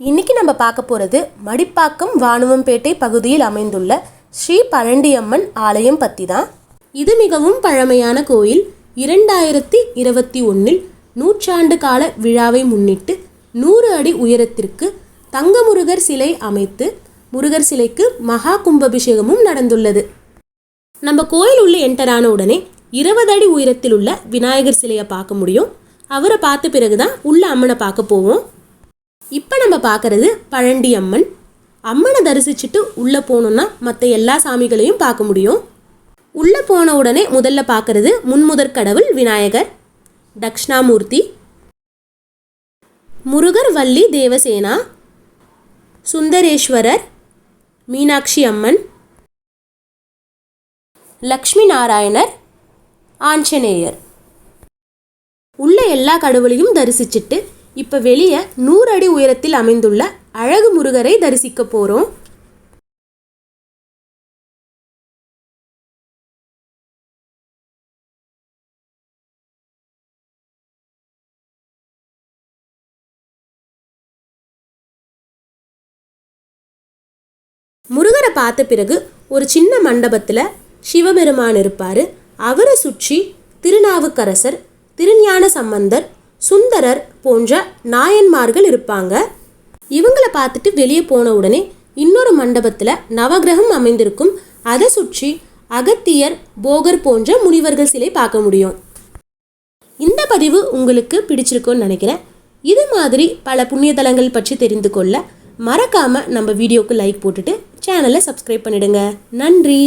இன்னைக்கு நம்ம பார்க்க போகிறது மடிப்பாக்கம் வானுவம்பேட்டை பகுதியில் அமைந்துள்ள ஸ்ரீ பழண்டியம்மன் ஆலயம் பற்றி தான் இது மிகவும் பழமையான கோயில். இரண்டாயிரத்தி இருபத்தி ஒன்றில் நூற்றாண்டு கால விழாவை முன்னிட்டு நூறு அடி உயரத்திற்கு தங்கமுருகர் சிலை அமைத்து முருகர் சிலைக்கு மகா கும்பாபிஷேகமும் நடந்துள்ளது. நம்ம கோயில் உள்ள என்டரான உடனே இருபது அடி உயரத்தில் உள்ள விநாயகர் சிலையை பார்க்க முடியும். அவரை பார்த்த பிறகு தான் உள்ள அம்மனை பார்க்க போவோம். இப்போ நம்ம பார்க்குறது பழண்டி அம்மன். அம்மனை தரிசிச்சுட்டு உள்ளே போனோம்னா மற்ற எல்லா சாமிகளையும் பார்க்க முடியும். உள்ளே போன உடனே முதல்ல பார்க்கறது முன்முதற் கடவுள் விநாயகர் தக்ஷணாமூர்த்தி முருகர் வள்ளி தேவசேனா சுந்தரேஸ்வரர் மீனாட்சி அம்மன் லக்ஷ்மி நாராயணர் ஆஞ்சநேயர். உள்ள எல்லா கடவுளையும் தரிசிச்சுட்டு இப்போ வெளியே நூறு அடி உயரத்தில் அமைந்துள்ள அழகு முருகரை தரிசிக்க போகிறோம் முருகரை பார்த்த பிறகு ஒரு சின்ன மண்டபத்தில் சிவபெருமான் இருப்பார். அவரை சுற்றி திருநாவுக்கரசர் திருஞான சம்பந்தர் சுந்தரர் போன்ற நாயன்மார்கள் இருப்பாங்க. இவங்களை பார்த்துட்டு வெளியே போன உடனே இன்னொரு மண்டபத்தில் நவகிரகம் அமைந்திருக்கும். அதை சுற்றி அகத்தியர் போகர் போன்ற முனிவர்கள் சிலை பார்க்க முடியும். இந்த பதிவு உங்களுக்கு பிடிச்சிருக்கும்னு நினைக்கிறேன். இது மாதிரி பல புண்ணிய தலங்கள் பற்றி தெரிந்து கொள்ள மறக்காமல் நம்ம வீடியோக்கு லைக் போட்டுட்டு சேனலை சப்ஸ்கிரைப் பண்ணிடுங்க. நன்றி!